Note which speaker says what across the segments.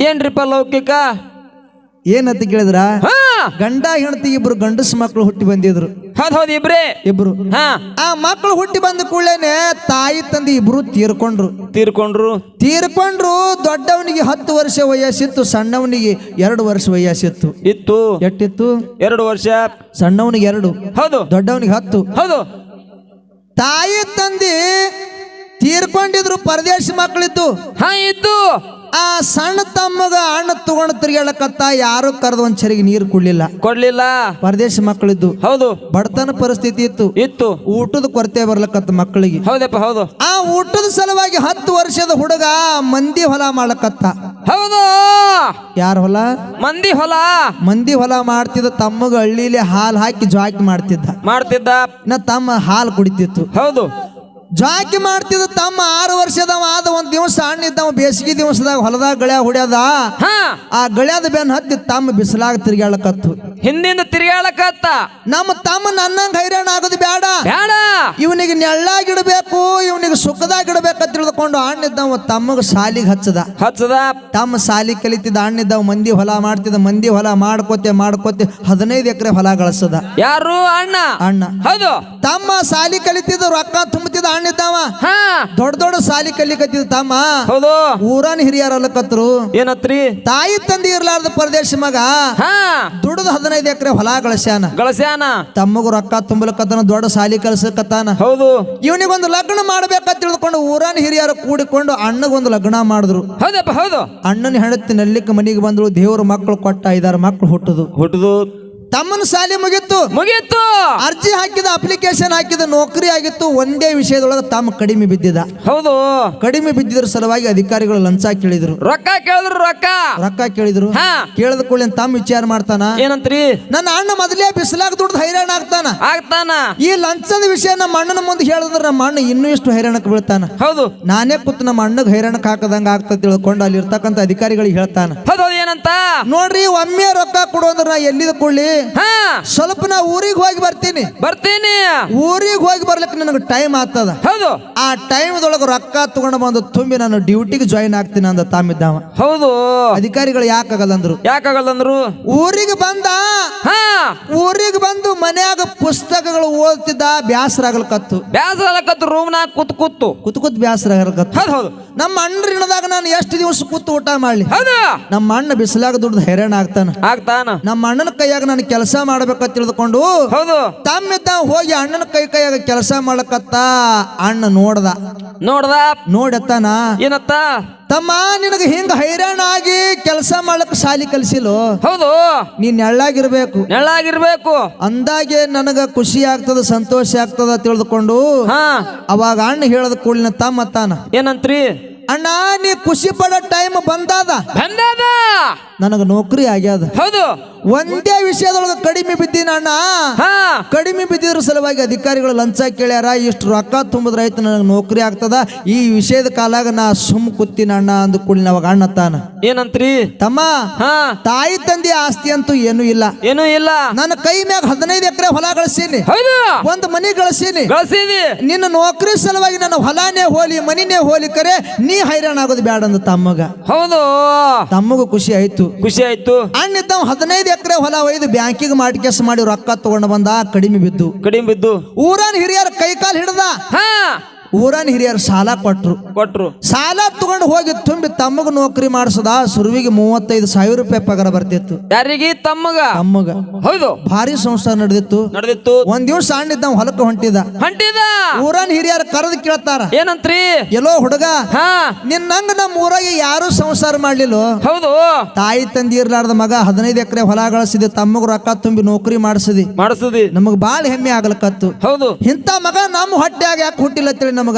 Speaker 1: ಏನ್ರಿಪ್ಪ ಲೌಕಿಕ?
Speaker 2: ಏನಂತ ಕೇಳಿದ್ರ?
Speaker 1: ಹಾ.
Speaker 2: ಗಂಡ ಹೆಂಡತಿ ಇಬ್ರು ಗಂಡಸ ಮಕ್ಕಳು ಹುಟ್ಟಿ ಬಂದಿದ್ರು.
Speaker 1: ಹೌದ್ ಹೌದು ಇಬ್ರೇ?
Speaker 2: ಇಬ್ರು.
Speaker 1: ಹಾ.
Speaker 2: ಆ ಮಕ್ಕಳು ಹುಟ್ಟಿ ಬಂದ ಕೂಡಲೇನೆ ತಾಯಿ ತಂದೆ ಇಬ್ರು ತೀರ್ಕೊಂಡ್ರು.
Speaker 1: ತೀರ್ಕೊಂಡ್ರು?
Speaker 2: ತೀರ್ಕೊಂಡ್ರು ದೊಡ್ಡವನಿಗೆ ಹತ್ತು ವರ್ಷ ವಯಸ್ಸಿತ್ತು ಸಣ್ಣವನಿಗೆ ಎರಡು ವರ್ಷ ವಯಸ್ಸಿತ್ತು.
Speaker 1: ಇತ್ತು?
Speaker 2: ಎಟ್ಟಿತ್ತು
Speaker 1: ಎರಡು ವರ್ಷ?
Speaker 2: ಸಣ್ಣವನಿಗೆ ಎರಡು.
Speaker 1: ಹೌದು.
Speaker 2: ದೊಡ್ಡವನಿಗೆ ಹತ್ತು.
Speaker 1: ಹೌದು.
Speaker 2: ತಾಯಿ ತಂದೆ ತೀರ್ಕೊಂಡಿದ್ರು ಪರದೇಶ ಮಕ್ಕಳಿದ್ದು
Speaker 1: ಹಾ ಇತ್ತು.
Speaker 2: ಆ ಸಣ್ಣ ತಮ್ಮಗ ಅಣ್ಣ ತಗೊಂಡ್ ತಿರ್ಗಾಳಕತ್ತ ಯಾರು ಕರೆದು ಒಂದ್ ಚರಿಗೆ ನೀರು ಕೊಡ್ಲಿಲ್ಲ.
Speaker 1: ಕೊಡ್ಲಿಲ್ಲ?
Speaker 2: ಪರದೇಶ ಮಕ್ಕಳಿದ್ದು.
Speaker 1: ಹೌದು.
Speaker 2: ಬಡತನ ಪರಿಸ್ಥಿತಿ ಇತ್ತು.
Speaker 1: ಇತ್ತು.
Speaker 2: ಊಟದ ಕೊರತೆ ಬರ್ಲಕತ್ತ ಮಕ್ಕಳಿಗೆ.
Speaker 1: ಹೌದಪ್ಪ ಹೌದು.
Speaker 2: ಆ ಊಟದ ಸಲುವಾಗಿ ಹತ್ತು ವರ್ಷದ ಹುಡುಗ ಮಂದಿ ಹೊಲ ಮಾಡ್ಲಕತ್ತ.
Speaker 1: ಹೌದು.
Speaker 2: ಯಾರ ಹೊಲ?
Speaker 1: ಮಂದಿ ಹೊಲ.
Speaker 2: ಮಂದಿ ಹೊಲ ಮಾಡ್ತಿದ್ದ ತಮ್ಮಗ ಹಳ್ಳಿಲಿ ಹಾಲು ಹಾಕಿ ಜಾಕಿ ಮಾಡ್ತಿದ್ದ.
Speaker 1: ಮಾಡ್ತಿದ್ದ.
Speaker 2: ನಾ ತಮ್ಮ ಹಾಲು ಕುಡಿತಿತ್ತು.
Speaker 1: ಹೌದು.
Speaker 2: ಜಾಕಿ ಮಾಡ್ತಿದ್ದ ತಮ್ಮ ಆರು ವರ್ಷದವ ಆದ ಒಂದ್ ದಿವಸ ಹಣ್ಣಿದ್ದವ ಬೇಸಿಗೆ ದಿವಸದಾಗ ಹೊಲದಾಗ ಗಳ್ಯಾ ಹೊಡ್ಯದ. ಆ ಗಳ್ಯಾದ ಬೆನ್ ಹತ್ತಿ ತಮ್ಮ ಬಿಸಿಲಾಗ ತಿರ್ಗ್ಯಾಳಕತ್ತು.
Speaker 1: ಹಿಂದಿಂದ ತಿರುಗಾಳಕತ್ತ
Speaker 2: ನಮ್ಮ ತಮ್ಮ ನನ್ನಂಗ ಹೈರಾಣ ಆಗೋದು ಬೇಡ
Speaker 1: ಬೇಡ
Speaker 2: ಇವನಿಗೆ ನೆಳ್ಳಾಗಿಡಬೇಕು ಇವನಿಗೆ ಸುಖದಾಗಿಡ್ಬೇಕಂತ ತಿಳಿದುಕೊಂಡು ಹಣ್ಣಿದ್ದವ ತಮ್ಮಗ ಸಾಲಿಗೆ ಹಚ್ಚದ.
Speaker 1: ಹಚ್ಚದ.
Speaker 2: ತಮ್ಮ ಸಾಲಿ ಕಲಿತಿದ್ದ ಹಣ್ಣಿದ್ದವ ಮಂದಿ ಹೊಲ ಮಾಡ್ತಿದ್ದ ಮಂದಿ ಹೊಲ ಮಾಡ್ಕೋತೆ ಮಾಡ್ಕೋತೆ ಹದಿನೈದು ಎಕರೆ ಹೊಲ ಗಳಿಸದ.
Speaker 1: ಯಾರು? ಅಣ್ಣ.
Speaker 2: ಅಣ್ಣ.
Speaker 1: ಹೌದು.
Speaker 2: ತಮ್ಮ ಸಾಲಿ ಕಲಿತಿದ್ದ ರೊಕ್ಕ ತುಂಬುತ್ತಿದ್ದ ಹಣ್ಣಿದ್ದವ ದೊಡ್ಡ ದೊಡ್ಡ ಸಾಲಿ ಕಲಿಕತ್ತಿದ್ದ ತಮ್ಮ.
Speaker 1: ಹೌದು.
Speaker 2: ಊರನ್ ಹಿರಿಯರ್ ಅಲ್ಲಕತ್ರು
Speaker 1: ಏನತ್ರಿ?
Speaker 2: ತಾಯಿ ತಂದೆ ಇರ್ಲಾರ್ದ ಪ್ರದೇಶ ಮಗ.
Speaker 1: ಹಾ.
Speaker 2: ದುಡ್ದು ಹದಿನೈದು ಎಕರೆ ಹೊಲ ಗಳಸ್ಯಾನ.
Speaker 1: ಗಳಸ್ಯಾನ?
Speaker 2: ತಮ್ಮಗ ರೊಕ್ಕ ತುಂಬಲಕತ್ತಾನ ದೊಡ್ಡ ಸಾಲಿ ಕಲ್ಸಕತ್ತಾನ.
Speaker 1: ಹೌದು.
Speaker 2: ಇವನಿಗೊಂದು ಲಗ್ನ ಮಾಡ್ಬೇಕಂತ ತಿಳ್ಕೊಂಡು ಊರನ್ ಹಿರಿಯರು ಕೂಡಿಕೊಂಡು ಅಣ್ಣಗೊಂದು ಲಗ್ನ ಮಾಡಿದ್ರು.
Speaker 1: ಹೌದಪ್ಪ ಹೌದು.
Speaker 2: ಅಣ್ಣನ ಹೆಂಡತಿ ನಲ್ಲಿಕ್ಕೆ ಮನೆಗೆ ಬಂದಳು ದೇವ್ರ ಮಕ್ಕಳು ಕೊಟ್ಟ ಐದಾರು ಮಕ್ಕಳು ಹುಟ್ಟುದು.
Speaker 1: ಹುಟ್ಟದು.
Speaker 2: ತಮ್ಮನ ಶಾಲೆ ಮುಗಿತ್ತು.
Speaker 1: ಮುಗೀತು
Speaker 2: ಅರ್ಜಿ ಹಾಕಿದ ಅಪ್ಲಿಕೇಶನ್ ಹಾಕಿದ ನೌಕರಿ ಆಗಿತ್ತು ಒಂದೇ ವಿಷಯದೊಳಗೆ ತಮ್ಮ ಕಡಿಮೆ ಬಿದ್ದಿದ.
Speaker 1: ಹೌದು.
Speaker 2: ಕಡಿಮೆ ಬಿದ್ದಿದ್ರ ಸಲುವಾಗಿ ಅಧಿಕಾರಿಗಳು ಲಂಚ ಕೇಳಿದ್ರು.
Speaker 1: ರೊಕ್ಕ ಕೇಳಿದ್ರು ರೊಕ್ಕ.
Speaker 2: ರೊಕ್ಕ ಕೇಳಿದ್ರು. ಕೇಳಿದ ಕೂಡಲೇ ತಮ್ಮ ವಿಚಾರ ಮಾಡ್ತಾನ.
Speaker 1: ಏನಂತ್ರಿ?
Speaker 2: ನನ್ನ ಅಣ್ಣ ಮೊದಲೇ ಬಿಸಿಲಾಗ ದುಡ್ದು ಹೈರಾಣ ಆಗ್ತಾನ.
Speaker 1: ಆಗ್ತಾನ.
Speaker 2: ಈ ಲಂಚದ ವಿಷಯ ನಮ್ಮ ಅಣ್ಣನ ಮುಂದೆ ಹೇಳಿದ್ರೆ ನಮ್ಮ ಅಣ್ಣ ಇನ್ನೂ ಇಷ್ಟು ಹೈರಾಣಕ್ಕೆ ಬೀಳ್ತಾನ.
Speaker 1: ಹೌದು.
Speaker 2: ನಾನೇ ಕೂತು ನಮ್ಮ ಅಣ್ಣಗೆ ಹೈರಾಣಕ್ಕೆ ಹಾಕದಂಗ ಆಗ್ತದೆ ತಿಳ್ಕೊಂಡು ಅಲ್ಲಿ ಇರ್ತಕ್ಕಂಥ ಅಧಿಕಾರಿಗಳಿಗೆ ಹೇಳ್ತಾನ.
Speaker 1: ಏನಂತ?
Speaker 2: ನೋಡ್ರಿ ಒಮ್ಮೆ ರೊಕ್ಕ ಕೊಡೋದ್ರ ಅಂದ್ರೆ ನಾ ಎಲ್ಲಿದ ಕೊಳ್ಳಿ
Speaker 1: ಹಾ.
Speaker 2: ಸ್ವಲ್ಪ ನಾ ಊರಿಗೆ ಹೋಗಿ ಬರ್ತೀನಿ.
Speaker 1: ಬರ್ತೀನಿ.
Speaker 2: ಊರಿಗೆ ಹೋಗಿ ಬರ್ಲಿಕ್ಕೆ ನನಗೆ ಟೈಮ್ ಆಗ್ತದ.
Speaker 1: ಹೌದು.
Speaker 2: ಆ ಟೈಮ್ ದೊಳಗ ರೊಕ್ಕ ತಗೊಂಡು ಬಂದು ತುಂಬಿ ನಾನು ಡ್ಯೂಟಿಗೆ ಜಾಯಿನ್ ಆಗ್ತೀನಿ ಅಂತ ತಾಮಿದ್ದಾವ.
Speaker 1: ಹೌದು.
Speaker 2: ಅಧಿಕಾರಿಗಳು ಯಾಕಾಗಲ್ಲ ಅಂದ್ರು
Speaker 1: ಯಾಕಾಗಲ್ಲಂದ್ರು?
Speaker 2: ಊರಿಗೆ ಬಂದ?
Speaker 1: ಹಾ.
Speaker 2: ಊರಿಗೆ ಬಂದು ಮನ್ಯಾಗ ಪುಸ್ತಕಗಳು ಓದ್ತಿದ್ದ ಬ್ಯಾಸರ ಆಗಲ್ಕತ್ತು
Speaker 1: ಬ್ಯಾಸರ ಆಗಕತ್ತು ರೂಮ್ನಾಗ ಕೂತ್ ಕೂತು.
Speaker 2: ಕುತ್ ಕುತ್ ಬ್ಯಾಸರ ಆಗಲ್ಕತ್ತು
Speaker 1: ಹೌದು ಹೌದು.
Speaker 2: ನಮ್ಮ ಅಣ್ಣ ಇಣದಾಗ ನಾನು ಎಷ್ಟು ದಿವಸ ಕೂತು ಊಟ ಮಾಡ್ಲಿ?
Speaker 1: ಹೌದು.
Speaker 2: ನಮ್ಮ ಅಣ್ಣ ಬಿಸಿಲಾಗ ದುಡ್ದು ಹೈರಾಣ ಆಗ್ತಾನ.
Speaker 1: ಆಗ್ತಾನ.
Speaker 2: ನಮ್ಮ ಅಣ್ಣನ ಕೈಯಾಗ ನಾನು ಕೆಲಸ ಮಾಡ್ಬೇಕ ತಿಳಿದುಕೊಂಡು
Speaker 1: ಹೌದು.
Speaker 2: ತಮ್ಮಿದ್ದ ಹೋಗಿ ಅಣ್ಣನ ಕೈ ಕೈಯಾಗ ಕೆಲಸ ಮಾಡಕತ್ತ ಅಣ್ಣ ನೋಡ್ದ.
Speaker 1: ನೋಡ್ದ.
Speaker 2: ನೋಡತ್ತಾನ.
Speaker 1: ಏನತ್ತ?
Speaker 2: ತಮ್ಮ ನಿನಗೆ ಹಿಂಗ ಹೈರಾಣ ಆಗಿ ಕೆಲಸ ಮಾಡಕ್ ಸಾಲಿ ಕಲಿಸಿಲು
Speaker 1: ಹೌದು.
Speaker 2: ನೀನ್ ನೆಳ್ಳಾಗಿರ್ಬೇಕು.
Speaker 1: ನೆಳ್ಳಾಗಿರ್ಬೇಕು.
Speaker 2: ಅಂದಾಗೆ ನನಗ ಖುಷಿ ಆಗ್ತದ ಸಂತೋಷ ಆಗ್ತದ ತಿಳಿದುಕೊಂಡು
Speaker 1: ಹಾ.
Speaker 2: ಅವಾಗ ಅಣ್ಣ ಹೇಳದ ಕೂಡಲಿನ ತಮ್ಮ ತಾನ.
Speaker 1: ಏನಂತ್ರಿ?
Speaker 2: ಅಣ್ಣ ನೀ ಖುಷಿ ಪಡೋ ಟೈಮ್ ಬಂದಾದ.
Speaker 1: ಬಂದದ.
Speaker 2: ನನಗ ನೌಕರಿ ಆಗ್ಯದ.
Speaker 1: ಹೌದು.
Speaker 2: ಒಂದೇ ವಿಷಯದೊಳಗ ಕಡಿಮೆ ಬಿದ್ದಿನ ಅಣ್ಣ?
Speaker 1: ಹಾ.
Speaker 2: ಕಡಿಮೆ ಬಿದ್ದಿದ್ರ ಸಲುವಾಗಿ ಅಧಿಕಾರಿಗಳು ಲಂಚ ಕೇಳ್ಯಾರ ಇಷ್ಟು ರೊಕ್ಕ ತುಂಬಿದ್ರ ಆಯ್ತು ನನಗೆ ನೌಕರಿ ಆಗ್ತದ ಈ ವಿಷಯದ ಕಾಲಾಗ ನಾ ಸುಮ್ ಕೂತೀನಿ ಅಣ್ಣ ಅಂದ ಕೂಡಲಿನ ಅವಾಗ ಅಣ್ಣ ತಾನ.
Speaker 1: ಏನಂತ್ರಿ?
Speaker 2: ತಮ್ಮ
Speaker 1: ಹಾ.
Speaker 2: ತಾಯಿ ತಂದೆ ಆಸ್ತಿ ಅಂತೂ ಏನೂ ಇಲ್ಲ.
Speaker 1: ಏನೂ ಇಲ್ಲ.
Speaker 2: ನನ್ನ ಕೈ ಮ್ಯಾಗ ಹದಿನೈದು ಎಕರೆ ಹೊಲ ಗಳಿಸೀನಿ.
Speaker 1: ಹೌದು.
Speaker 2: ಒಂದು ಮನಿ ಗಳಿಸೀನಿ. ನಿನ್ನ ನೌಕರಿ ಸಲುವಾಗಿ ನನ್ನ ಹೊಲನೇ ಹೋಲಿ ಮನಿನೇ ಹೋಲಿ ಕರೆ ನೀ ಹೈರಾಣ ಆಗೋದು ಬ್ಯಾಡ ಅಂದ ತಮ್ಮಗ.
Speaker 1: ಹೌದು.
Speaker 2: ತಮ್ಮಗೂ ಖುಷಿ ಆಯ್ತು.
Speaker 1: ಖುಷಿ ಆಯ್ತು.
Speaker 2: ಅಣ್ಣಿದ್ದವ್ ಹದಿನೈದು ಎಕರೆ ಹೊಲ ಒಯ್ದು ಬ್ಯಾಂಕಿಗೆ ಮಾಡಿ ಮಾಡಿ ರೊಕ್ಕ ತಗೊಂಡು ಬಂದ ಕಡಿಮೆ ಬಿದ್ದು.
Speaker 1: ಕಡಿಮೆ ಬಿದ್ದು.
Speaker 2: ಊರನ್ ಹಿರಿಯರ ಕೈ ಕಾಲು ಹಿಡ್ದ.
Speaker 1: ಹಾ.
Speaker 2: ಊರನ್ ಹಿರಿಯರು ಸಾಲ ಕೊಟ್ರು.
Speaker 1: ಕೊಟ್ರು.
Speaker 2: ಸಾಲ ತಗೊಂಡು ಹೋಗಿ ತುಂಬಿ ತಮ್ಮಗ ನೌಕರಿ ಮಾಡಿಸದ? ಸುರುವಿಗೆ ಮೂವತ್ತೈದು ಸಾವಿರ ರೂಪಾಯಿ ಪಗಾರ ಬರ್ತಿತ್ತು.
Speaker 1: ಯಾರಿಗೆ? ತಮ್ಮಗ.
Speaker 2: ತಮ್ಮಗ.
Speaker 1: ಹೌದು.
Speaker 2: ಭಾರಿ ಸಂಸಾರ ನಡೆದಿತ್ತು.
Speaker 1: ನಡೆದಿತ್ತು.
Speaker 2: ಒಂದ್ ದಿವ್ಸ ಅಣ್ಣಿದ್ದ ಹೊಲಕ್ಕೆ ಹೊಂಟಿದ.
Speaker 1: ಹೊಂಟಿದ?
Speaker 2: ಊರನ್ ಹಿರಿಯರು ಕರೆದು ಕೇಳ್ತಾರ.
Speaker 1: ಏನಂತ್ರಿ?
Speaker 2: ಎಲ್ಲೋ ಹುಡುಗ
Speaker 1: ಹಾ.
Speaker 2: ನಿನ್ನಂಗ ನಮ್ಮ ಊರಾಗ ಯಾರು ಸಂಸಾರ ಮಾಡ್ಲಿಲ್ಲ?
Speaker 1: ಹೌದು.
Speaker 2: ತಾಯಿ ತಂದಿ ಇರ್ಲಾರ್ದ ಮಗ ಹದಿನೈದು ಎಕರೆ ಹೊಲ ಗಳಿಸಿದೆ. ತಮ್ಮಗ ರೊಕ್ಕ ತುಂಬಿ ನೌಕರಿ ಮಾಡಿಸಿದಿ.
Speaker 1: ಮಾಡಿಸಿದಿ.
Speaker 2: ನಮಗ್ ಬಾಳ ಹೆಮ್ಮೆ ಆಗ್ಲಕತ್ತು.
Speaker 1: ಹೌದು.
Speaker 2: ಇಂಥ ಮಗ ನಮ್ಮ ಹೊಟ್ಟೆಯಾಗ ಯಾಕೆ ಹುಟ್ಟಿಲ್ಲ ನಮಗ?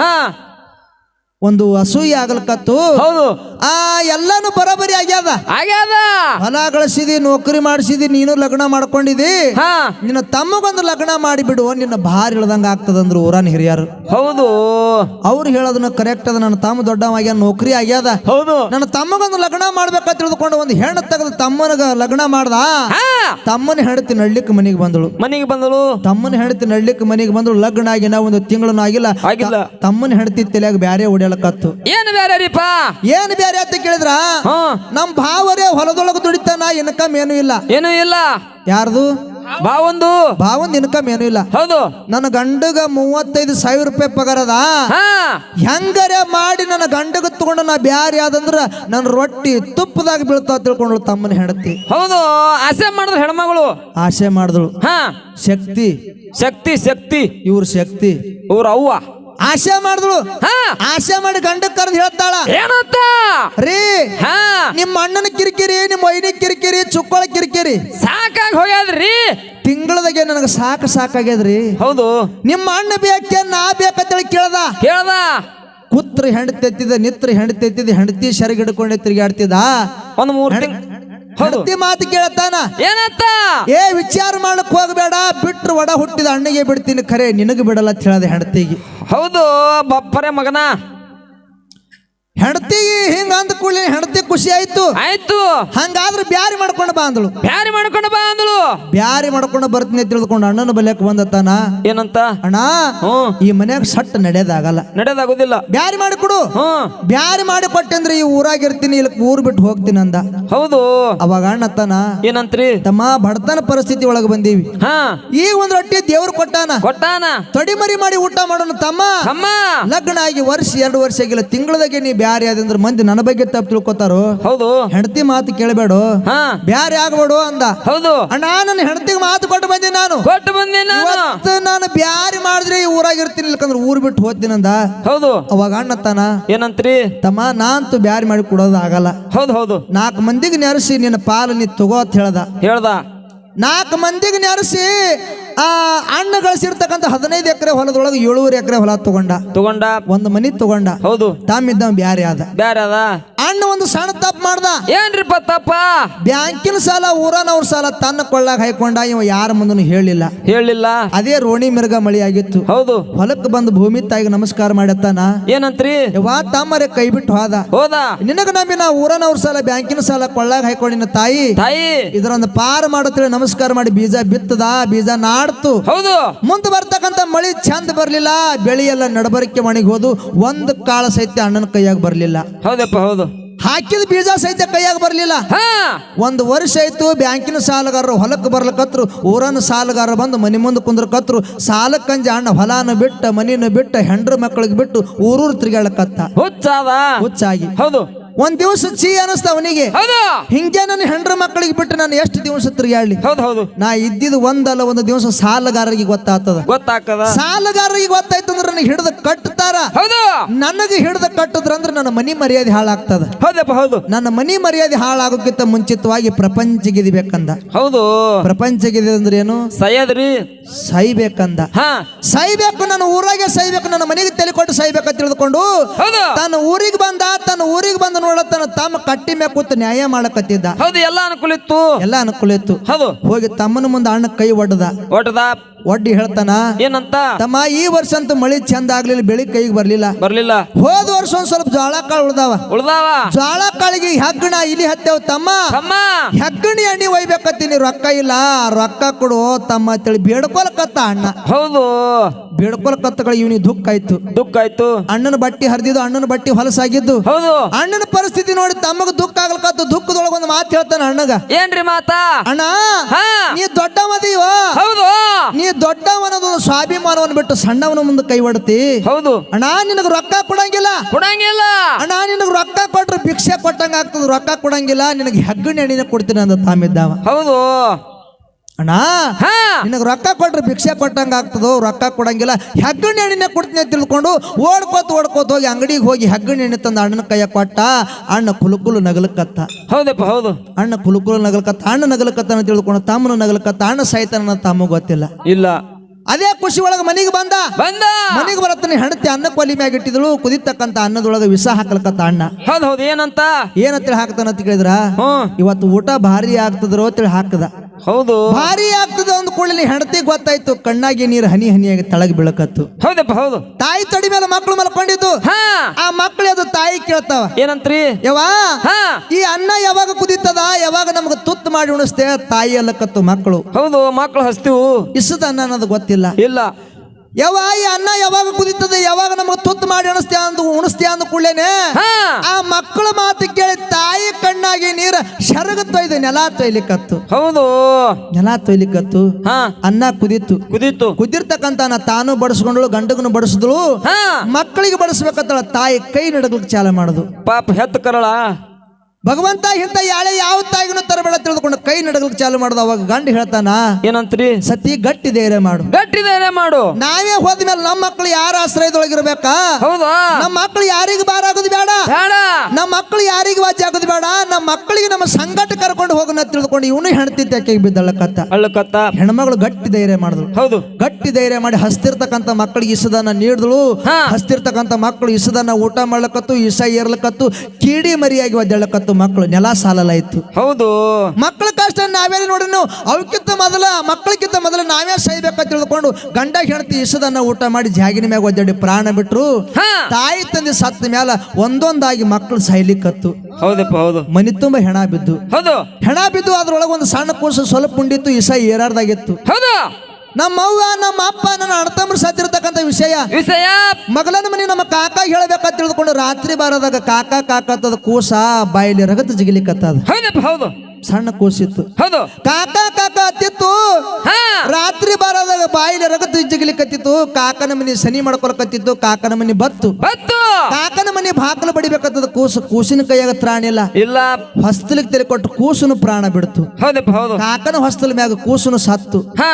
Speaker 1: ಹಾ.
Speaker 2: ಒಂದು ಅಸೂಯಿ ಆಗ್ಲಕತ್ತು.
Speaker 1: ಹೌದು.
Speaker 2: ಆ ಎಲ್ಲಾನು ಬರೋಬರಿ ಆಗ್ಯಾದ.
Speaker 1: ಆಗ್ಯಾದ.
Speaker 2: ಹೊಲ ಗಳಿಸಿದಿ ನೌಕರಿ ಮಾಡಿಸಿದಿ ನೀನು ಲಗ್ನ ಮಾಡ್ಕೊಂಡಿದಿ.
Speaker 1: ಹಾ.
Speaker 2: ನಿನ್ನ ತಮ್ಮಗೊಂದು ಲಗ್ನ ಮಾಡಿಬಿಡು ನಿನ್ನ ಭಾರ ಇಳ್ದಂಗ ಆಗ್ತದಂದ್ರು ಊರನ್ ಹಿರಿಯರು.
Speaker 1: ಹೌದು.
Speaker 2: ಅವ್ರು ಹೇಳೋದನ್ನ ಕರೆಕ್ಟ್ ಅದ ನನ್ನ ತಮ್ಮ ದೊಡ್ಡವಾಗ್ಯಾನ ನೌಕರಿ ಆಗ್ಯಾದ.
Speaker 1: ಹೌದು.
Speaker 2: ನನ್ನ ತಮ್ಮಗೊಂದು ಲಗ್ನ ಮಾಡ್ಬೇಕಂತ ತಿಳಿದುಕೊಂಡು ಒಂದು ಹೆಣ್ಣು ತೆಗೆದು ತಮ್ಮನಗ ಲಗ್ನ ಮಾಡ್ದ. ತಮ್ಮನ ಹೆಂಡತಿ ನಡ್ಲಿಕ್ಕೆ ಮನೆಗೆ ಬಂದಳು.
Speaker 1: ಮನೆಗೆ ಬಂದಳು.
Speaker 2: ತಮ್ಮನ ಹೆಂಡತಿ ನಡ್ಲಿಕ್ಕೆ ಮನೆಗೆ ಬಂದಳು. ಲಗ್ನ ಆಗಿನ ಒಂದು ತಿಂಗಳನ್ನ ಆಗಿಲ್ಲ. ತಮ್ಮನ ಹೆಂಡತಿ ತಲೆಯಾಗ ಬ್ಯಾರೆ ಹೊಡ್ಯಾಳಕತ್ತ ಹೇಳಕತ್ತು
Speaker 1: ಏನ್ ಬೇರೆ ರೀಪ
Speaker 2: ಏನ್ ಬೇರೆ ಅಂತ ಕೇಳಿದ್ರ? ನಮ್ ಭಾವರೇ ಹೊಲದೊಳಗ ದುಡಿತಾನ ಇನ್ಕಮ್ ಏನು ಇಲ್ಲ.
Speaker 1: ಏನು ಇಲ್ಲ.
Speaker 2: ಯಾರ್ದು?
Speaker 1: ಬಾ ಒಂದು
Speaker 2: ಭಾವಂದ್ ಇನ್ಕಮ್ ಏನು ಇಲ್ಲ.
Speaker 1: ಹೌದು.
Speaker 2: ನನ್ನ ಗಂಡಗ ಮೂವತ್ತೈದು ಸಾವಿರ ರೂಪಾಯಿ ಪಗಾರದ ಹೆಂಗರೆ ಮಾಡಿ ನನ್ನ ಗಂಡಗ ತಗೊಂಡು ನಾ ಬ್ಯಾರಿ ಆದಂದ್ರ ನನ್ನ ರೊಟ್ಟಿ ತುಪ್ಪದಾಗ ಬೀಳ್ತಾವ ತಿಳ್ಕೊಂಡ್ಳು ತಮ್ಮನ ಹೆಂಡತಿ.
Speaker 1: ಹೌದು. ಆಸೆ ಮಾಡಿದ್ರು ಹೆಣ್ಮಗಳು.
Speaker 2: ಆಸೆ ಮಾಡಿದಳು
Speaker 1: ಹ.
Speaker 2: ಶಕ್ತಿ.
Speaker 1: ಶಕ್ತಿ ಶಕ್ತಿ.
Speaker 2: ಇವ್ರ ಶಕ್ತಿ.
Speaker 1: ಇವ್ರ ಅವ್ವ.
Speaker 2: ಆಸೆ ಮಾಡಿದಳು.
Speaker 1: ಹಾ.
Speaker 2: ಆಸೆ ಮಾಡಿ ಗಂಡ ಕರೆದು ಹೇಳ್ತಾಳ.
Speaker 1: ಏನಂತ?
Speaker 2: ರೀ
Speaker 1: ಹಾ.
Speaker 2: ನಿಮ್ಮ ಅಣ್ಣನ ಕಿರಿಕಿರಿ ನಿಮ್ಮ ಮೈನಿ ಕಿರಿಕಿರಿ ಚುಕ್ಕೊಳ ಕಿರಿಕಿರಿ.
Speaker 1: ಸಾಕಾಗಿ ಹೋಗ್ಯಾದ್ರಿ?
Speaker 2: ತಿಂಗಳದಾಗೆ ನನಗೆ ಸಾಕು ಸಾಕಾಗ್ಯದ್ರಿ.
Speaker 1: ಹೌದು.
Speaker 2: ನಿಮ್ಮ ಅಣ್ಣ ಬೇಕೆ ನಾ ಬೇಕಂತೇಳಿ ಕೇಳ್ದ.
Speaker 1: ಕೇಳ್ದ?
Speaker 2: ಕುತ್ರ ಹೆಂಡತಿ ಎತ್ತಿದ ನಿತ್ರ ಹೆಂಡತಿ ಎತ್ತಿದ ಹೆಂಡತಿ ಸೆರಗಿ ಹಿಡ್ಕೊಂಡೆ ತಿರುಗಾಡ್ತಿದ್ದ.
Speaker 1: ಒಂದ್ ಮೂರ್ ತಿಂಗ್
Speaker 2: ಹೆಂಡತಿ ಮಾತು ಕೇಳತಾನ.
Speaker 1: ಏನಂತ?
Speaker 2: ಏ ವಿಚಾರ ಮಾಡಕ್ ಹೋಗಬೇಡ. ಬಿಟ್ರು ಒಡ ಹುಟ್ಟಿದ ಅಣ್ಣಗೆ ಬಿಡ್ತೀನಿ. ಖರೆ ನಿನಗೆ ಬಿಡಲ್ಲ ಅಂತ ಹೇಳ್ದೆ ಹೆಂಡತಿಗೆ.
Speaker 1: ಹೌದು ಬಪ್ಪರೆ ಮಗನ.
Speaker 2: ಹೆಂಡತಿಗೆ ಹಿಂಗ ಅಂದ ಕೂಡಲೇ ಹೆಂಡತಿ ಖುಷಿ ಆಯ್ತು.
Speaker 1: ಆಯ್ತು.
Speaker 2: ಹಂಗಾದ್ರೆ ಬ್ಯಾರಿ ಮಾಡ್ಕೊಂಡು ಬಾ ಅಂದಳು.
Speaker 1: ಬ್ಯಾರಿ ಮಾಡ್ಕೊಂಡು ಬಾ ಅಂದಳು.
Speaker 2: ಬ್ಯಾರಿ ಮಾಡ್ಕೊಂಡು ಬರ್ತೀನಿ ತಿಳ್ಕೊಂಡು ಅಣ್ಣನ ಬಲ್ಯಕ್ ಬಂದತ್ತಾನ
Speaker 1: ಏನಂತ?
Speaker 2: ಅಣ್ಣ ಈ ಮನ್ಯಾಗ ಸಟ್ ನಡೆಯದಾಗಲ್ಲ
Speaker 1: ನಡೆಯದಾಗೋದಿಲ್ಲ
Speaker 2: ಬ್ಯಾರಿ ಮಾಡಿಕೊಡು ಬ್ಯಾರಿ ಮಾಡಿ ಕೊಟ್ಟಂದ್ರೆ ಈ ಊರಾಗಿರ್ತೀನಿ ಇಲ್ಲಿ ಊರ್ ಬಿಟ್ಟು ಹೋಗ್ತೀನಿ ಅಂದ.
Speaker 1: ಹೌದು.
Speaker 2: ಅವಾಗ ಅಣ್ಣತ್ತಾನ
Speaker 1: ಏನಂತ್ರಿ?
Speaker 2: ತಮ್ಮ ಬಡತನ ಪರಿಸ್ಥಿತಿ ಒಳಗೆ ಬಂದೀವಿ.
Speaker 1: ಹಾ.
Speaker 2: ಈಗ ಒಂದ್ ರೊಟ್ಟಿ ದೇವ್ರು ಕೊಟ್ಟಾನ.
Speaker 1: ಕೊಟ್ಟಾನ.
Speaker 2: ತಡಿಮರಿ ಮಾಡಿ ಊಟ ಮಾಡೋಣ ತಮ್ಮ.
Speaker 1: ಅಮ್ಮ
Speaker 2: ಲಗ್ನ ಆಗಿ ವರ್ಷ ಎರಡು ವರ್ಷ ಆಗಿಲ್ಲ ತಿಂಗಳದಾಗೆ ನೀ ಬ್ಯಾರೆ ಆದ ಮಂದಿ ನನ್ನ ಬಗ್ಗೆ ತಪ್ಪು ತಿಳ್ಕೊತಾರೋ?
Speaker 1: ಹೌದು.
Speaker 2: ಹೆಂಡತಿ ಮಾತು ಕೇಳಬೇಡು?
Speaker 1: ಹಾ.
Speaker 2: ಬ್ಯಾರೆ ಆಗ್ಬೇಡು ಅಂದ.
Speaker 1: ಹೌದು.
Speaker 2: ಅಣ್ಣ ನನ್ನ ಹೆಂಡತಿಗೆ ಮಾತು ಕೊಟ್ಟು ಬಂದಿ ನಾನು.
Speaker 1: ಕೊಟ್ಟು ಬಂದೆ ನಾನು.
Speaker 2: ನಾನು ಬ್ಯಾರಿ ಮಾಡಿದ್ರೆ ಈ ಊರಾಗಿರ್ತೀನಿ ಇಲ್ಕಂದ್ರೆ ಊರ್ ಬಿಟ್ಟು ಹೋಗ್ತೀನಿ ಅಂದ
Speaker 1: ಹೌದು.
Speaker 2: ಅವಾಗ ಅಣ್ಣತ್ತಾನ
Speaker 1: ಏನಂತ್ರಿ?
Speaker 2: ತಮ್ಮ ನಾನಂತೂ ಬ್ಯಾರಿ ಮಾಡಿ ಕೊಡೋದು ಆಗಲ್ಲ.
Speaker 1: ಹೌದು ಹೌದು.
Speaker 2: ನಾಲ್ಕು ಮಂದಿಗೆ ನೆರೆಸಿ ನಿನ್ನ ಪಾಲು ನೀ ತಗೋ ಅಂತ ಹೇಳ್ದ.
Speaker 1: ಹೇಳ್ದ.
Speaker 2: ನಾಲ್ಕು ಮಂದಿಗೆ ನೆರೆಸಿ ಆ ಅಣ್ಣ ಗಳಿಸಿರ್ತಕ್ಕಂಥ ಹದಿನೈದು ಎಕರೆ ಹೊಲದೊಳಗೆ ಏಳೂರು ಎಕರೆ ಹೊಲ ತಗೊಂಡ.
Speaker 1: ತಗೊಂಡ.
Speaker 2: ಒಂದು ಮನಿ ತಗೊಂಡ.
Speaker 1: ಹೌದು.
Speaker 2: ತಮ್ಮಿದ್ದ ಬ್ಯಾರೆ ಅದ
Speaker 1: ಬ್ಯಾರೆ ಅದ
Speaker 2: ಅಣ್ಣ ಒಂದು ಸಣ್ಣ ತಪ್ಪು ಮಾಡ್ದ.
Speaker 1: ಏನ್ರಿಪ್ಪ ತಪ್ಪ?
Speaker 2: ಬ್ಯಾಂಕಿನ ಸಾಲ ಊರನವ್ರ ಸಾಲ ತನ್ನ ಕೊಳ್ಳಾಗ ಹೈಕೊಂಡ ಇವ ಯಾರ ಮುಂದನು ಹೇಳಿಲ್ಲ.
Speaker 1: ಹೇಳಿಲ್ಲ.
Speaker 2: ಅದೇ ರೋಣಿ ಮಿರ್ಗ ಮಳಿ ಆಗಿತ್ತು.
Speaker 1: ಹೌದು.
Speaker 2: ಹೊಲಕ್ಕೆ ಬಂದು ಭೂಮಿ ತಾಯಿಗೆ ನಮಸ್ಕಾರ ಮಾಡತ್ತಾನ
Speaker 1: ಏನಂತ್ರಿ?
Speaker 2: ಯವ್ವ ತಮ್ಮರೆ ಕೈ ಬಿಟ್ಟು ಹೋದ.
Speaker 1: ಹೋದ.
Speaker 2: ನಿನಗ ನಂಬಿ ನಾ ಊರನವ್ರ ಸಾಲ ಬ್ಯಾಂಕಿನ ಸಾಲ ಕೊಳ್ಳಾಗ ಹಾಯ್ಕೊಂಡಿನ ತಾಯಿ.
Speaker 1: ತಾಯಿ.
Speaker 2: ಇದರೊಂದು ಪಾರ ಮಾಡುತ್ತೇಳಿ ನಮಸ್ಕಾರ ಮಾಡಿ ಬೀಜ ಬಿತ್ತದ ಬೀಜ ನಾಡ್ತು.
Speaker 1: ಹೌದು.
Speaker 2: ಮುಂದೆ ಬರ್ತಕ್ಕಂತ ಮಳಿ ಚಂದ ಬರ್ಲಿಲ್ಲ ಬೆಳಿ ಎಲ್ಲ ನಡಬರಿಕೆ ಮಣಿಗೆ ಹೋದು ಒಂದು ಕಾಳ ಸಹಿತ ಅಣ್ಣನ ಕೈಯಾಗ ಬರ್ಲಿಲ್ಲ.
Speaker 1: ಹೌದಪ್ಪ ಹೌದು.
Speaker 2: ಹಾಕಿದ ಬೀಜ ಸಹಿತ ಕೈಯಾಗ ಬರಲಿಲ್ಲ. ಒಂದು ವರ್ಷ ಆಯ್ತು ಬ್ಯಾಂಕಿನ ಸಾಲಗಾರರು ಹೊಲಕ್ಕೆ ಬರ್ಲಕತ್ರು ಊರನ ಸಾಲಗಾರ ಬಂದು ಮನೆ ಮುಂದೆ ಕುಂದ್ರಕತ್ರು ಸಾಲಕ್ಕಂಜ ಅಣ್ಣ ಹೊಲಾನ ಬಿಟ್ಟ ಮನಿನ ಬಿಟ್ಟ ಹೆಂಡ್ರ ಮಕ್ಕಳಿಗೆ ಬಿಟ್ಟು ಊರೂರು ತಿರುಗಾಳಕತ್ತ ಹುಚ್ಚಾಗಿ.
Speaker 1: ಹೌದು.
Speaker 2: ಒಂದ್ ದಿವಸ ಚೀ ಅನಿಸ್ತ ಅವನಿಗೆ.
Speaker 1: ಹೌದು?
Speaker 2: ಹಿಂಗೆ ನನ್ನ ಹೆಂಡ್ರ ಮಕ್ಕಳಿಗೆ ಬಿಟ್ಟು ನಾನು ಎಷ್ಟು ದಿವಸ ತಿರುಗಾಡ್ಲಿ
Speaker 1: ಹೌದು ಹೌದು.
Speaker 2: ನಾ ಇದ್ದಿದ್ದು ಒಂದಲ್ಲ ಒಂದು ದಿವಸ ಸಾಲಗಾರರಿಗೆ ಗೊತ್ತಾಗ್ತದ.
Speaker 1: ಗೊತ್ತಾಗ್ತದ?
Speaker 2: ಸಾಲಗಾರರಿಗೆ ಗೊತ್ತಾಯ್ತು ಅಂದ್ರೆ ನನಗೆ ಹಿಡಿದು ಕಟ್ತಾರ
Speaker 1: ಹೌದು.
Speaker 2: ನನಗೆ ಹಿಡಿದು ಕಟ್ಟಿದ್ರಂದ್ರೆ ನನ್ನ ಮನಿ ಮರ್ಯಾದೆ ಹಾಳಾಗ್ತದ.
Speaker 1: ಹೌದಪ್ಪ ಹೌದು.
Speaker 2: ನನ್ನ ಮನಿ ಮರ್ಯಾದೆ ಹಾಳಾಗೋಕ್ಕಿಂತ ಮುಂಚಿತವಾಗಿ ಪ್ರಪಂಚ ಗೆದಿಬೇಕಂದ
Speaker 1: ಹೌದು.
Speaker 2: ಪ್ರಪಂಚ ಗೆದಿದೆ ಅಂದ್ರೆ ಏನು?
Speaker 1: ಸಯ್ಯದ್ರಿ
Speaker 2: ಸೈಬೇಕಂದ.
Speaker 1: ಹಾ.
Speaker 2: ಸಾಯ್ಬೇಕು ನನ್ನ ಊರಾಗೆ ಸೈಬೇಕು ನನ್ನ ಮನೆಗೆ ತಲೆ ಸಾಯ್ಬೇಕಂತ ತಿಳಿದುಕೊಂಡು ತನ್ನ ಊರಿಗೆ ಬಂದ ತನ್ನ ಊರಿಗೆ ಬಂದು ನೋಡತನ ತಮ್ಮ ಕಟ್ಟಿ ಮ್ಯಾಗ ಕೂತು ನ್ಯಾಯ ಮಾಡಕತ್ತಿದ್ದ.
Speaker 1: ಹೌದು ಎಲ್ಲ ಅನುಕೂಲ ಇತ್ತು.
Speaker 2: ಎಲ್ಲ ಅನುಕೂಲ ಇತ್ತು.
Speaker 1: ಹೌದು.
Speaker 2: ಹೋಗಿ ತಮ್ಮನ ಮುಂದೆ ಅಣ್ಣ ಕೈ ಒಡ್ಡದ
Speaker 1: ಒಟ್ಟದ
Speaker 2: ಒಡ್ಡಿ ಹೇಳ್ತಾನ
Speaker 1: ಏನಂತ?
Speaker 2: ತಮ್ಮ ಈ ವರ್ಷ ಅಂತೂ ಮಳಿ ಚಂದ ಆಗ್ಲಿಲ್ಲ ಬೆಳಿ ಕೈಗೆ ಬರ್ಲಿಲ್ಲ.
Speaker 1: ಬರ್ಲಿಲ್ಲ.
Speaker 2: ಹೋದ ವರ್ಷ ಒಂದ್ ಸ್ವಲ್ಪ ಜೋಳ ಕಾಳು ಉಳ್ದಾವ.
Speaker 1: ಉಳ್ದಾವ?
Speaker 2: ಜೋಳ ಕಾಳಿಗೆ ಹೆಗ್ಗಣ ಇಲ್ಲಿ ಹತ್ತೇವ್ ತಮ್ಮ? ಹೆಗ್ಗಣಿ ಎಣ್ಣೆ ಒಯ್ಬೇಕತ್ತೀನಿ ರೊಕ್ಕ ಇಲ್ಲ ರೊಕ್ಕ ಕೊಡು ತಮ್ಮ ಅಂತೇಳಿ ಬೇಡ್ಕೊಲ್ಕತ್ತ ಅಣ್ಣ.
Speaker 1: ಹೌದು.
Speaker 2: ಬೇಡ್ಕೊಲಕತ್ತಗಳ ಇವನಿಗೆ ದುಃಖ ಆಯ್ತು.
Speaker 1: ದುಃಖ ಆಯ್ತು.
Speaker 2: ಅಣ್ಣನ ಬಟ್ಟಿ ಹರಿದಿದ್ದು ಅಣ್ಣನ ಬಟ್ಟಿ ಹೊಲಸಾಗಿದ್ದು.
Speaker 1: ಹೌದು.
Speaker 2: ಅಣ್ಣನ ಪರಿಸ್ಥಿತಿ ನೋಡಿ ತಮ್ಮಗ ದುಃಖ ಆಗ್ಲಕತ್ತು ದುಃಖದೊಳಗ ಒಂದು ಮಾತು ಹೇಳ್ತಾನ ಅಣ್ಣಗ.
Speaker 1: ಏನ್ರಿ ಮಾತಾ?
Speaker 2: ಅಣ್ಣ ನೀ ದೊಡ್ಡ ಮದಿವ.
Speaker 1: ಹೌದು.
Speaker 2: ನೀ ದೊಡ್ಡವನದೊಂದು ಸ್ವಾಭಿಮಾನವನ್ನು ಬಿಟ್ಟು ಸಣ್ಣವನ ಮುಂದೆ ಕೈ ಒಡ್ತಿ
Speaker 1: ಹೌದು.
Speaker 2: ಅಣ್ಣ ನಿನಗ ರೊಕ್ಕ ಕೊಡಂಗಿಲ್ಲ.
Speaker 1: ಕೊಡಂಗಿಲ್ಲ.
Speaker 2: ಅಣ್ಣ ನಿನಗೆ ರೊಕ್ಕ ಕೊಟ್ರೆ ಭಿಕ್ಷೆ ಕೊಟ್ಟಂಗ ಆಗ್ತದ ರೊಕ್ಕ ಕೊಡಂಗಿಲ್ಲ. ನಿನಗೆ ಹೆಗ್ಗಣಿ ಎಣ್ಣಿನ ಕೊಡ್ತೀನಿ ಅಂತ ತಾಮಿದ್ದಾವ.
Speaker 1: ಹೌದು.
Speaker 2: ಅಣ್ಣ
Speaker 1: ಹಾ.
Speaker 2: ನಿನಗೆ ರೊಕ್ಕ ಕೊಟ್ರೆ ಭಿಕ್ಷೆ ಕೊಟ್ಟಂಗ ಆಗ್ತದೋ ರೊಕ್ಕ ಕೊಡಂಗಿಲ್ಲ. ಹೆಗ್ಗಣ ಎಣ್ಣೆ ಕೊಡ್ತೀನಿ ಅಂತ ತಿಳ್ಕೊಂಡು ಓಡ್ಕೋತ ಓಡ್ಕೋತ ಹೋಗಿ ಅಂಗಡಿಗೆ ಹೋಗಿ ಹೆಗ್ಗಣ್ಣ ಎಣ್ಣೆ ತಂದು ಅಣ್ಣನ ಕೈಯ ಕೊಟ್ಟ ಅಣ್ಣ ಕುಲುಕುಲು ನಗಲಕತ್ತ
Speaker 1: ಹೌದಪ್ಪ ಹೌದು.
Speaker 2: ಅಣ್ಣ ಕುಲುಕುಲು ನಗಲಕತ್ತ ಅಣ್ಣ ನಗಲಕತ್ತ ಅಂತ ತಿಳ್ಕೊಂಡು ತಮ್ಮನ ನಗಲಕತ್ತ ಅಣ್ಣ ಸಾಯ್ತಾನ ತಮ್ಮ ಗೊತ್ತಿಲ್ಲ.
Speaker 1: ಇಲ್ಲ.
Speaker 2: ಅದೇ ಖುಷಿ ಒಳಗೆ ಮನೆಗೆ ಬಂದ.
Speaker 1: ಬಂದ.
Speaker 2: ಮನೆಗೆ ಬರತ್ತನೆ ಹೆಂಡತಿ ಅನ್ನ ಕೊಲಿ ಮ್ಯಾಗ ಇಟ್ಟಿದಳು ಕುದಿತಕ್ಕಂತ ಅನ್ನದೊಳಗ ವಿಷ ಹಾಕಲಕತ್ತ ಅಣ್ಣ.
Speaker 1: ಹೌದು ಹೌದು. ಏನಂತ?
Speaker 2: ಏನಂತೇಳಿ ಹಾಕ್ತಾನ ಅಂತ ಕೇಳಿದ್ರ? ಇವತ್ತು ಊಟ ಭಾರಿ ಆಗ್ತದ್ರೋ ಅಂತೇಳಿ ಹಾಕದ.
Speaker 1: ಹೌದು.
Speaker 2: ಭಾರಿ ಆಗ್ತದ. ಕೂಡಲೇ ಹೆಂಡತಿ ಗೊತ್ತಾಯ್ತು ಕಣ್ಣಾಗಿ ನೀರು ಹನಿ ಹನಿಯಾಗಿ ತಳಗ್ ಬೀಳಕತ್ತು.
Speaker 1: ಹೌದಪ್ಪ ಹೌದು.
Speaker 2: ತಾಯಿ ತಡಿ ಮೇಲೆ ಮಕ್ಕಳು ಮಲ್ಕೊಂಡಿದ್ದು.
Speaker 1: ಹಾ.
Speaker 2: ಆ ಮಕ್ಕಳು ಅದು ತಾಯಿ ಕೇಳ್ತಾವ.
Speaker 1: ಏನಂತ್ರಿ?
Speaker 2: ಯವಾ
Speaker 1: ಹಾ.
Speaker 2: ಈ ಅನ್ನ ಯಾವಾಗ ಕುದೀತದ? ಯಾವಾಗ ನಮ್ಗೆ ತುತ್ತು ಮಾಡಿ ಉಣಿಸ್ತೇ ತಾಯಿ ಅಲ್ಲಕತ್ತು ಮಕ್ಕಳು
Speaker 1: ಹೌದು ಮಕ್ಕಳು ಹಸ್ತಿವು.
Speaker 2: ಇಸದ ಅನ್ನ ಅನ್ನೋದು ಗೊತ್ತಿಲ್ಲ.
Speaker 1: ಇಲ್ಲ.
Speaker 2: ಯಾವ ಈ ಅನ್ನ ಯಾವಾಗ ಕುದಿತದೆ ಯಾವಾಗ ನಮಗೆ ತುತ್ತು ಮಾಡಿ ಅಣಿಸ್ತೀಯ ಅಂದು ಉಣಿಸ್ತೀಯ ಅಂದ ಕೂಡಲೇನೆ
Speaker 1: ಹಾ.
Speaker 2: ಆ ಮಕ್ಕಳ ಮಾತು ಕೇಳಿ ತಾಯಿ ಕಣ್ಣಾಗಿ ನೀರ ಶರಗ ತೊಯ್ದು ನೆಲ ತೊಯ್ಲಿಕ್ಕತ್ತು
Speaker 1: ಹೌದು.
Speaker 2: ನೆಲ ತೊಯ್ಲಿಕ್ಕತ್ತು
Speaker 1: ಹಾ.
Speaker 2: ಅನ್ನ ಕುದೀತು.
Speaker 1: ಕುದೀತು.
Speaker 2: ಕುದಿರ್ತಕ್ಕಂತ ತಾನು ಬಡಿಸ್ಕೊಂಡಳು ಗಂಡಗನು ಬಡಿಸಿದಳು.
Speaker 1: ಹಾ.
Speaker 2: ಮಕ್ಕಳಿಗೆ ಬಡಿಸ್ಬೇಕಂತಳ ತಾಯಿ ಕೈ ನಡಗ್ಲಿಕ್ಕೆ ಚಾಲ ಮಾಡುದು.
Speaker 1: ಪಾಪ ಹೆತ್ತ ಕರಳ.
Speaker 2: ಭಗವಂತ ಇಂಥ ಯಾಳೆ ಯಾವ ತಾಯಿಗೂ ತರಬೇಡ ತಿಳಿದುಕೊಂಡು ಕೈ ನಡಗಲಿಕ್ಕೆ ಚಾಲು ಮಾಡುದು ಅವಾಗ ಗಂಡ ಹೇಳ್ತಾನ
Speaker 1: ಏನಂತ್ರಿ?
Speaker 2: ಸತಿ ಗಟ್ಟಿ ಧೈರ್ಯ ಮಾಡು.
Speaker 1: ಗಟ್ಟಿ ಧೈರ್ಯ ಮಾಡು.
Speaker 2: ನಾವೇ ಹೋದ್ಮೇಲೆ ನಮ್ಮ ಮಕ್ಕಳು ಯಾರ ಆಶ್ರಯದೊಳಗಿರ್ಬೇಕಾ?
Speaker 1: ಹೌದಾ?
Speaker 2: ನಮ್ಮ ಮಕ್ಕಳು ಯಾರಿಗೆ ಬಾರಾಗೋದು ಬೇಡ?
Speaker 1: ಬೇಡ.
Speaker 2: ನಮ್ಮ ಮಕ್ಕಳು ಯಾರಿಗೆ ವಾಜ್ಯ ಆಗೋದು ಬೇಡ? ನಮ್ಮ ಮಕ್ಕಳಿಗೆ ನಮ್ಮ ಸಂಘಟ ಕರ್ಕೊಂಡು ಹೋಗೋಣ ತಿಳ್ಕೊಂಡು ಇವನು ಹೆಣ್ತಿ ತೆಕ್ಕೆಗೆ ಬಿದ್ದಳ್ಳಕತ್ತ
Speaker 1: ಅಳ್ಳಕತ್ತ
Speaker 2: ಹೆಣ್ಮಗಳು ಗಟ್ಟಿ ಧೈರ್ಯ ಮಾಡಿದ್ರು
Speaker 1: ಹೌದು.
Speaker 2: ಗಟ್ಟಿ ಧೈರ್ಯ ಮಾಡಿ ಹಸ್ತಿರ್ತಕ್ಕಂಥ ಮಕ್ಕಳಿಗೆ ಇಸದನ್ನ ನೀಡಿದಳು. ಹಸ್ತಿರ್ತಕ್ಕಂಥ ಮಕ್ಕಳು ಇಸದನ್ನ ಊಟ ಮಾಡ್ಲಕತ್ತು ಇಸ ಏರ್ಲಕತ್ತು ಕೀಡಿ ಮರಿಯಾಗಿ ಒದ್ದಾಳಕತ್ತು ಮಕ್ಕಳು. ನೆಲ ಸಾಲಲಾಯ್ತು.
Speaker 1: ಹೌದು.
Speaker 2: ಮಕ್ಕಳ ಕಷ್ಟ ನಾವೇ ನೋಡಿ ನಾವು? ಅವಕ್ಕಿಂತ ಮೊದಲ ಮಕ್ಕಳಿಗಿಂತ ಮೊದಲ ನಾವೇ ಸಹಿಬೇಕಂತ ತಿಳ್ಕೊಂಡು ಗಂಡ ಹೆಂಡತಿ ಇಸದನ್ನ ಊಟ ಮಾಡಿ ಜಾಗಿನ ಮ್ಯಾಗ ಒದ್ದಾಡಿ ಪ್ರಾಣ ಬಿಟ್ರು ತಾಯಿ ತಂದೆ ಸತ್ತ ಮ್ಯಾಲ ಒಂದೊಂದಾಗಿ ಮಕ್ಕಳು ಸೈಲಿಕ್ಕತ್ತು
Speaker 1: ಹೌದಪ್ಪ ಹೌದು.
Speaker 2: ಮನಿ ತುಂಬಾ ಹೆಣ ಬಿದ್ದು.
Speaker 1: ಹೌದು.
Speaker 2: ಹೆಣ ಬಿದ್ದು ಅದ್ರೊಳಗೆ ಒಂದು ಸಣ್ಣ ಕೂಸು ಸ್ವಲ್ಪ ಉಂಡಿತ್ತು ಇಸ ಏರಾರ್ದಾಗಿತ್ತು.
Speaker 1: ಹೌದು.
Speaker 2: ನಮ್ಮ ಅವ್ವ ನಮ್ಮ ಅಪ್ಪ ನನ್ನ ಅಣ್ಣತಮ್ಮರು ಸತ್ತಿರ್ತಕ್ಕಂಥ ವಿಷಯ.
Speaker 1: ವಿಷಯ.
Speaker 2: ಮಗಳನ ಮನೆ ನಮ್ಮ ಕಾಕ ಹೇಳ್ಬೇಕಂತ ತಿಳ್ಕೊಂಡು ರಾತ್ರಿ ಬಾರದಾಗ ಕಾಕ ಕಾಕತ್ತದ ಕೂಸ ಬಾಯಲ್ಲಿ ರಗತ ಜಿಗಿಲಿಕ್ಕತ್ತದ
Speaker 1: ಹೌದಪ್ಪ ಹೌದು.
Speaker 2: ಸಣ್ಣ ಕೂಸಿತ್ತು.
Speaker 1: ಹೌದು.
Speaker 2: ಕಾಕ ಕಾಕ ಅತ್ತಿತ್ತು ರಾತ್ರಿ ಬಾರದಾಗ ಬಾಯಿಲಿ ರಗತ ಜಿಗಿಲಿಕತ್ತಿತ್ತು ಕಾಕನ ಮನೆ ಸನಿ ಮಾಡ್ಕೊಳಕತ್ತಿತ್ತು. ಕಾಕನ ಮನೆ ಬತ್ತು.
Speaker 1: ಬತ್ತು.
Speaker 2: ಕಾಕನ ಮನೆ ಬಾಕಲು ಬಡಿಬೇಕತ್ತದ ಕೂಸು. ಕೂಸಿನ ಕೈಯಾಗ ತ್ರಾಣ ಇಲ್ಲ.
Speaker 1: ಇಲ್ಲ.
Speaker 2: ಹೊಸ್ತಲಿಗೆ ತೆರೆ ಕೊಟ್ಟು ಕೂಸುನು ಪ್ರಾಣ ಬಿಡ್ತು.
Speaker 1: ಹೌದಪ್ಪ ಹೌದು.
Speaker 2: ಕಾಕನ ಹೊಸ್ತಲ ಮ್ಯಾಗ ಕೂಸನು ಸತ್ತು.
Speaker 1: ಹಾ.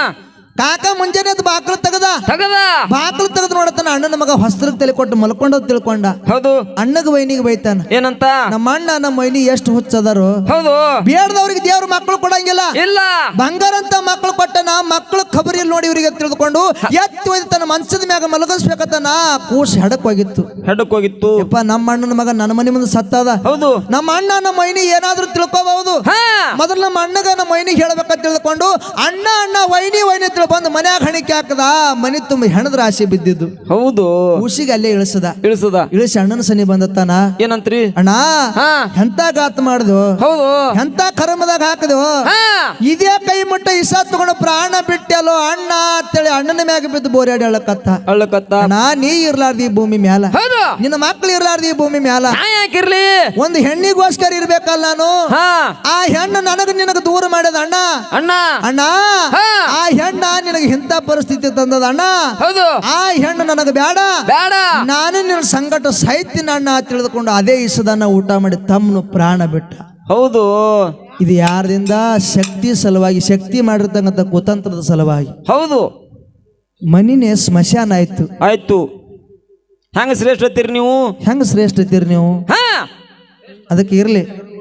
Speaker 2: ಕಾಕ ಮುಂಜಾನೆ ಎದ್ದು ಬಾಕಲು ತೆಗದ.
Speaker 1: ತಗದ.
Speaker 2: ಬಾಕಲು ತೆಗೆದು ನೋಡತಾನ ಅಣ್ಣನ ಮಗ ಹೊಸ್ತಲಿಗೆ ತಲೆ ಕೊಟ್ಟು ಮಲ್ಕೊಂಡ ತಿಳ್ಕೊಂಡ.
Speaker 1: ಹೌದು.
Speaker 2: ಅಣ್ಣಗ ವೈನಿಗೆ ಬೈತಾನ.
Speaker 1: ಏನಂತ?
Speaker 2: ನಮ್ಮ ಅಣ್ಣ ನಮ್ಮ ವೈನಿ ಎಷ್ಟು ಹುಚ್ಚದಾರು.
Speaker 1: ಹೌದು.
Speaker 2: ಬೇಡದವ್ರಿಗೆ ದೇವ್ರ ಮಕ್ಕಳು ಕೊಡಂಗಿಲ್ಲ.
Speaker 1: ಇಲ್ಲ.
Speaker 2: ಬಂಗಾರ ಅಂತ ಮಕ್ಕಳು ಕೊಟ್ಟನ ಮಕ್ಕಳು ಖಬರಿ ನೋಡಿ ಇವರಿಗೆ ತಿಳಿದುಕೊಂಡು ಎತ್ತು ಒಯ್ದು ತನ್ನ ಮನ್ಸದ ಮ್ಯಾಗ ಮಲಗಿಸ್ಬೇಕಂತನ ಕೂಸ್ ಹೆಡಕ್ ಹೋಗಿತ್ತು
Speaker 1: ಹೆಡಕ್ ಹೋಗಿತ್ತು
Speaker 2: ಯಪ್ಪ ನಮ್ಮ ಅಣ್ಣನ ಮಗ ನನ್ನ ಮನೆ ಮುಂದೆ ಸತ್ತದ.
Speaker 1: ಹೌದು.
Speaker 2: ನಮ್ಮ ಅಣ್ಣ ನಮ್ಮ ವೈನಿ ಏನಾದ್ರೂ ತಿಳ್ಕೊಬಹುದು. ಮೊದಲು ನಮ್ಮ ಅಣ್ಣಗ ನಮ್ಮ ವೈನಿಗೆ ಹೇಳ್ಬೇಕಂತ ತಿಳ್ಕೊಂಡು ಅಣ್ಣ ಅಣ್ಣ ವೈನಿ ವೈನಿ ತಿಳ್ ಬಂದು ಮನ್ಯಾಗ ಹಣಿಕೆ ಹಾಕದ ಮನೆ ತುಂಬ ಹೆಣದ ರಾಶಿ ಬಿದ್ದಿದ್ದು.
Speaker 1: ಹೌದು.
Speaker 2: ಹುಸಿಗೆ ಅಲ್ಲೇ ಇಳಿಸದ.
Speaker 1: ಇಳಿಸದ.
Speaker 2: ಇಳಿಸಿ ಅಣ್ಣನ ಸನಿ ಬಂದತ್ತಾನ.
Speaker 1: ಏನಂತ್ರಿ?
Speaker 2: ಅಣ್ಣ ಎಂತ ಗಾತ್ ಮಾಡ್ದು?
Speaker 1: ಹೌದು.
Speaker 2: ಎಂತ ಕರ್ಮದಾಗ ಹಾಕದು? ಇದೇ ಕೈ ಮುಟ್ಟ ಇಸ ತಗೊಂಡು ಪ್ರಾಣ ಬಿಟ್ಟೆಲ್ಲೋ ಅಣ್ಣ ಅಂತೇಳಿ ಅಣ್ಣನ ಮ್ಯಾಗ ಬಿದ್ದು ಬೋರ್ಯಾಡಿ ಅಳಕತ್ತ
Speaker 1: ಅಳಕತ್ತ
Speaker 2: ನಾ ನೀ ಇರ್ಲಾರ್ದಿ ಭೂಮಿ ಮ್ಯಾಲ. ನಿನ್ನ ಮಕ್ಳು ಇರ್ಲಾರ್ದಿ ಈ ಭೂಮಿ ಮ್ಯಾಲ.
Speaker 1: ಯಾಕಿರ್ಲಿ
Speaker 2: ಒಂದು ಹೆಣ್ಣಿಗೋಸ್ಕರ ಇರ್ಬೇಕಲ್ಲ ನಾನು? ಆ ಹೆಣ್ಣು ನನಗ ನಿನಗ ದೂರ ಮಾಡ್ಯದ ಅಣ್ಣ?
Speaker 1: ಅಣ್ಣ.
Speaker 2: ಅಣ್ಣ ಆ ಹೆಣ್ಣ ನಿನಗೆ ಇಂಥ ಪರಿಸ್ಥಿತಿ ತಂದದ ಅಣ್ಣ?
Speaker 1: ಹೌದು.
Speaker 2: ಆ ಹೆಣ್ಣು ನನಗೆ ಬೇಡ
Speaker 1: ಬೇಡ
Speaker 2: ನಾನು ನಿನ್ನ ಸಂಕಟ ಸಹಿತಿನ ಅಣ್ಣ ತಿಳಿದುಕೊಂಡು ಅದೇ ಇಸದನ್ನ ಊಟ ಮಾಡಿ ತಮ್ಮನು ಪ್ರಾಣ ಬಿಟ್ಟ.
Speaker 1: ಹೌದು.
Speaker 2: ಇದು ಯಾರದಿಂದ? ಶಕ್ತಿ ಸಲುವಾಗಿ ಶಕ್ತಿ ಮಾಡಿರ್ತಕ್ಕಂಥ ಕುತಂತ್ರದ ಸಲುವಾಗಿ.
Speaker 1: ಹೌದು.
Speaker 2: ಮನಿನೇ ಸ್ಮಶಾನ ಆಯ್ತು.
Speaker 1: ಆಯ್ತು. ಹೆಂಗ ಶ್ರೇಷ್ಠ ನೀವು?
Speaker 2: ಹೆಂಗ ಶ್ರೇಷ್ಠ ನೀವು?
Speaker 1: ಹಾ.
Speaker 2: ಅದಕ್ಕೆ ಇರ್ಲಿ.